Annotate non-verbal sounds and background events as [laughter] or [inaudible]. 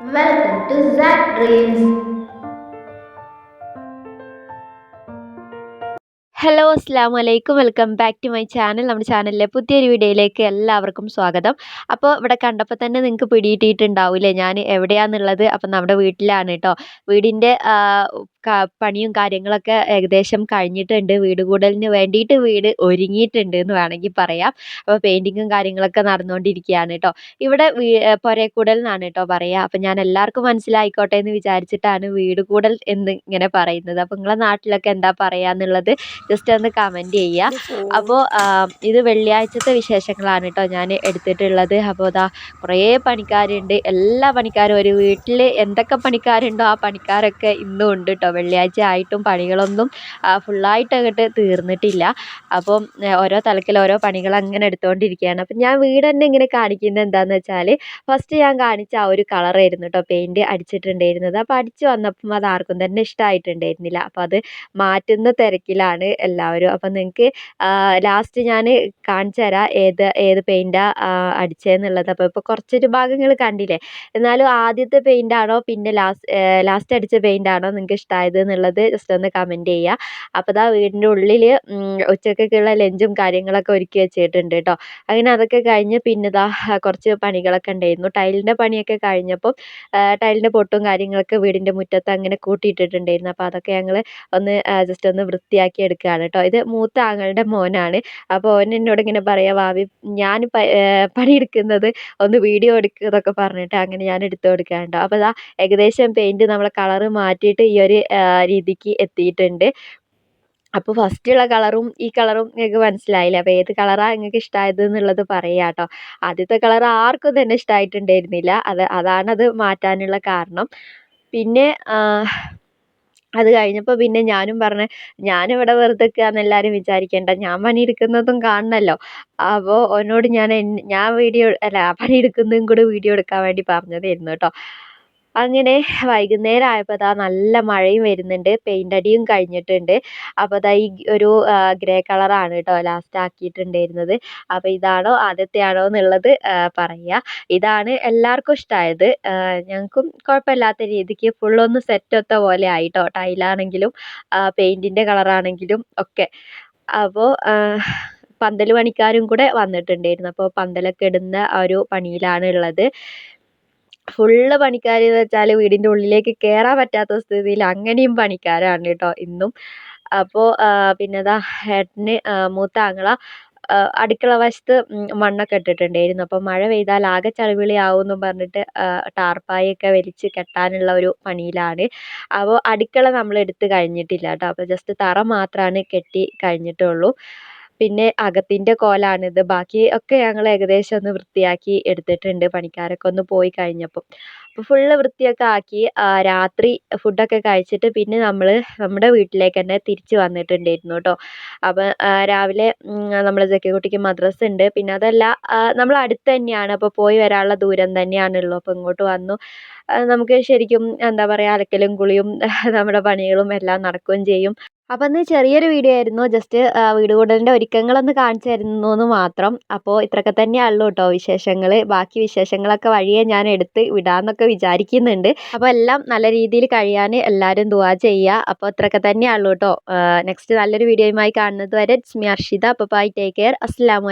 Welcome to Zach Dreams. Hello അസ്സാം വലൈക്കും welcome back to my channel നമ്മുടെ ചാനലിലെ പുതിയൊരു വീഡിയോയിലേക്ക് എല്ലാവർക്കും സ്വാഗതം. അപ്പോൾ ഇവിടെ കണ്ടപ്പോൾ തന്നെ നിങ്ങൾക്ക് പിടിയിട്ടിട്ടുണ്ടാവില്ലേ ഞാൻ എവിടെയാണെന്നുള്ളത് അപ്പം നമ്മുടെ വീട്ടിലാണ് കേട്ടോ. വീടിന്റെ പണിയും കാര്യങ്ങളൊക്കെ ഏകദേശം കഴിഞ്ഞിട്ടുണ്ട്. വീട് കൂടലിന് വേണ്ടിയിട്ട് വീട് ഒരുങ്ങിയിട്ടുണ്ട് എന്ന് വേണമെങ്കിൽ പറയാം. അപ്പോൾ പെയിന്റിങ്ങും കാര്യങ്ങളൊക്കെ നടന്നുകൊണ്ടിരിക്കുകയാണ് കേട്ടോ ഇവിടെ വീ പുരയക്കൂടൽ എന്നാണ് കേട്ടോ പറയുക അപ്പം ഞാൻ എല്ലാവർക്കും മനസ്സിലായിക്കോട്ടെ എന്ന് വിചാരിച്ചിട്ടാണ് വീട് കൂടൽ എന്ന് ഇങ്ങനെ പറയുന്നത്. അപ്പോൾ നിങ്ങളെ നാട്ടിലൊക്കെ എന്താ പറയുക എന്നുള്ളത് ജസ്റ്റ് ഒന്ന് കമന്റ് ചെയ്യുക അപ്പോൾ ഇത് വെള്ളിയാഴ്ചത്തെ വിശേഷങ്ങളാണ് കേട്ടോ ഞാൻ എടുത്തിട്ടുള്ളത്. അപ്പോൾ അതാ കുറേ പണിക്കാരുണ്ട്. എല്ലാ പണിക്കാരും ഒരു വീട്ടിൽ എന്തൊക്കെ പണിക്കാരുണ്ടോ ആ പണിക്കാരൊക്കെ ഇന്നും ഉണ്ട് കേട്ടോ വെള്ളിയാഴ്ച ആയിട്ടും പണികളൊന്നും ഫുള്ളായിട്ട് അങ്ങോട്ട് തീർന്നിട്ടില്ല. അപ്പം ഓരോ തലക്കിൽ ഓരോ പണികൾ അങ്ങനെ എടുത്തുകൊണ്ടിരിക്കുകയാണ് അപ്പം ഞാൻ വീട് തന്നെ ഇങ്ങനെ കാണിക്കുന്നത് എന്താണെന്ന് വെച്ചാൽ ഫസ്റ്റ് ഞാൻ കാണിച്ച ആ ഒരു കളറായിരുന്നു കേട്ടോ പെയിന്റ് അടിച്ചിട്ടുണ്ടായിരുന്നത്. അപ്പോൾ അടിച്ച് വന്നപ്പം അത് ആർക്കും തന്നെ ഇഷ്ടമായിട്ടുണ്ടായിരുന്നില്ല അപ്പോൾ അത് മാറ്റുന്ന തിരക്കിലാണ് എല്ലാവരും. അപ്പം നിങ്ങൾക്ക് ലാസ്റ്റ് ഞാൻ കാണിച്ചു തരാം ഏത് ഏത് പെയിന്റാണ് അടിച്ചതെന്നുള്ളത് അപ്പോൾ ഇപ്പോൾ കുറച്ചൊരു ഭാഗങ്ങൾ കണ്ടില്ലേ? എന്നാലും ആദ്യത്തെ പെയിന്റ് ആണോ പിന്നെ ലാസ്റ്റ് ലാസ്റ്റ് അടിച്ച പെയിന്റ് ആണോ നിങ്ങൾക്ക് ഇഷ്ടമായത് എന്നുള്ളത് ജസ്റ്റ് ഒന്ന് കമന്റ് ചെയ്യുക അപ്പോൾ ഇതാ വീടിന്റെ ഉള്ളിൽ ഉച്ചക്കൊക്കെയുള്ള ലഞ്ചും കാര്യങ്ങളൊക്കെ ഒരുക്കി വെച്ചിട്ടുണ്ട് കേട്ടോ അങ്ങനെ അതൊക്കെ കഴിഞ്ഞ് പിന്നെ ഇതാ കുറച്ച് പണികളൊക്കെ ഉണ്ടായിരുന്നു. ടൈലിന്റെ പണിയൊക്കെ കഴിഞ്ഞപ്പം ടൈലിന്റെ പൊട്ടും കാര്യങ്ങളൊക്കെ വീടിന്റെ മുറ്റത്ത് അങ്ങനെ കൂട്ടിയിട്ടിട്ടുണ്ടായിരുന്നു. അപ്പോൾ അതൊക്കെ ഞങ്ങൾ ഒന്ന് ജസ്റ്റ് ഒന്ന് വൃത്തിയാക്കി എടുക്കുകയാണ് കേട്ടോ ഇത് മൂത്ത ആങ്ങളുടെ മോനാണ്. അപ്പോൾ ഓൻ എന്നോട് ഇങ്ങനെ പറയാം ഭാവി ഞാൻ പണിയെടുക്കുന്നത് ഒന്ന് വീഡിയോ എടുക്കുക എന്നൊക്കെ പറഞ്ഞിട്ട് അങ്ങനെ ഞാൻ എടുത്തു കൊടുക്കുകയാണ് കേട്ടോ അപ്പോൾ ഇതാ ഏകദേശം പെയിന്റ് നമ്മൾ കളറ് മാറ്റിയിട്ട് ഈ ഒരു രീതിക്ക് എത്തിയിട്ടുണ്ട്. അപ്പോൾ ഫസ്റ്റുള്ള കളറും ഈ കളറും നിങ്ങൾക്ക് മനസ്സിലായില്ല? അപ്പോൾ ഏത് കളറാണ് നിങ്ങൾക്ക് ഇഷ്ടമായത് എന്നുള്ളത് പറയുക കേട്ടോ. ആദ്യത്തെ കളർ ആർക്കും തന്നെ ഇഷ്ടമായിട്ടുണ്ടായിരുന്നില്ല അത് അതാണത് മാറ്റാനുള്ള കാരണം. പിന്നെ അത് കഴിഞ്ഞപ്പോൾ പിന്നെ ഞാനും പറഞ്ഞു ഞാനിവിടെ വെറുതെ നിൽക്കുകയാണെന്ന് എല്ലാവരും വിചാരിക്കേണ്ട. ഞാൻ പണിയെടുക്കുന്നതും കാണണമല്ലോ അപ്പോൾ ഓനോട് ഞാൻ ഞാൻ വീഡിയോ അല്ല പണിയെടുക്കുന്നതും കൂടെ വീഡിയോ എടുക്കാൻ വേണ്ടി പറഞ്ഞതായിരുന്നു കേട്ടോ. അങ്ങനെ വൈകുന്നേരം ആയപ്പോൾ ദാ നല്ല മഴയും വരുന്നുണ്ട് പെയിന്റ് അടിയും കഴിഞ്ഞിട്ടുണ്ട്. അപ്പോൾ ദാ ഈ ഒരു ഗ്രേ കളറാണ് കേട്ടോ ലാസ്റ്റ് ആക്കിയിട്ടുണ്ടായിരുന്നത്. അപ്പോൾ ഇതാണോ ആദ്യത്തെയാണോ എന്നുള്ളത് പറയുക ഇതാണ് എല്ലാവർക്കും ഇഷ്ടമായത് ഞങ്ങൾക്കും കുഴപ്പമില്ലാത്ത രീതിക്ക് ഫുള്ളൊന്ന് സെറ്റൊത്ത പോലെ ആയിട്ടോ. ടൈലാണെങ്കിലും പെയിന്റിന്റെ കളറാണെങ്കിലും ഒക്കെ. അപ്പോൾ പന്തൽ പണിക്കാരും കൂടെ വന്നിട്ടുണ്ടായിരുന്നു. അപ്പോൾ പന്തലൊക്കെ ഇടുന്ന ആ ഒരു പണിയിലാണ് ഉള്ളത്. ഫുള്ള് പണിക്കാർ എന്ന് വെച്ചാൽ വീടിന്റെ ഉള്ളിലേക്ക് കയറാൻ പറ്റാത്ത സ്ഥിതിയിൽ അങ്ങനെയും പണിക്കാരാണ് കേട്ടോ ഇന്നും. അപ്പോൾ പിന്നെ ദാ ഏട്ടന് മൂത്ത ആങ്ങള അടുക്കള വശത്ത് മണ്ണൊക്കെ ഇട്ടിട്ടുണ്ടായിരുന്നു. അപ്പോൾ മഴ പെയ്താൽ ആകെ ചളിപിളിയാവും എന്നും പറഞ്ഞിട്ട് ടാർപ്പായൊക്കെ വലിച്ച് കെട്ടാനുള്ള ഒരു പണിയിലാണ്. അപ്പോൾ അടുക്കള നമ്മൾ എടുത്ത് കഴിഞ്ഞിട്ടില്ല കേട്ടോ. അപ്പോൾ ജസ്റ്റ് തറ മാത്രമാണ് കെട്ടി കഴിഞ്ഞിട്ടുള്ളൂ. പിന്നെ അകത്തിന്റെ കോലാണിത്. ബാക്കി ഒക്കെ ഞങ്ങൾ ഏകദേശം ഒന്ന് വൃത്തിയാക്കി എടുത്തിട്ടുണ്ട്. പണിക്കാരൊക്കെ ഒന്ന് പോയി കഴിഞ്ഞപ്പം. അപ്പോൾ ഫുള്ള് വൃത്തിയൊക്കെ ആക്കി രാത്രി ഫുഡൊക്കെ കഴിച്ചിട്ട് പിന്നെ നമ്മൾ നമ്മുടെ വീട്ടിലേക്ക് തന്നെ തിരിച്ച് വന്നിട്ടുണ്ടായിരുന്നു കേട്ടോ അപ്പോൾ രാവിലെ നമ്മൾ ജക്കിക്കുട്ടിക്ക് മദ്രസ ഉണ്ട്. പിന്നെ അതല്ല നമ്മൾ അടുത്ത് തന്നെയാണ്. അപ്പോൾ പോയി വരാനുള്ള ദൂരം തന്നെയാണുള്ളൂ. അപ്പോൾ ഇങ്ങോട്ട് വന്നു. നമുക്ക് ശരിക്കും എന്താ പറയുക അലക്കലും കുളിയും [laughs] നമ്മുടെ പണികളും എല്ലാം നടക്കുകയും ചെയ്യും. അപ്പോൾ ഇന്ന് ചെറിയൊരു വീഡിയോ ആയിരുന്നു. ജസ്റ്റ് വീട് കൂടലിന്റെ ഒരുക്കങ്ങളൊന്ന് കാണിച്ചു തരുന്നു എന്ന് മാത്രം. അപ്പോൾ ഇത്രയൊക്കെ തന്നെയുള്ളൂ കേട്ടോ വിശേഷങ്ങൾ ബാക്കി വിശേഷങ്ങളൊക്കെ വഴിയെ ഞാൻ എടുത്ത് വിടാമെന്നൊക്കെ വിചാരിക്കുന്നുണ്ട്. അപ്പോൾ എല്ലാം നല്ല രീതിയിൽ കഴിയാൻ എല്ലാവരും ദുവാ ചെയ്യുക അപ്പോൾ ഇത്രയൊക്കെ തന്നെയുള്ളൂ കേട്ടോ നെക്സ്റ്റ് നല്ലൊരു വീഡിയോയുമായി കാണുന്നത് വരെ ഇറ്റ്സ് മി അർഷിത. അപ്പോൾ ബൈ ടേക്ക് കെയർ അസ്സാം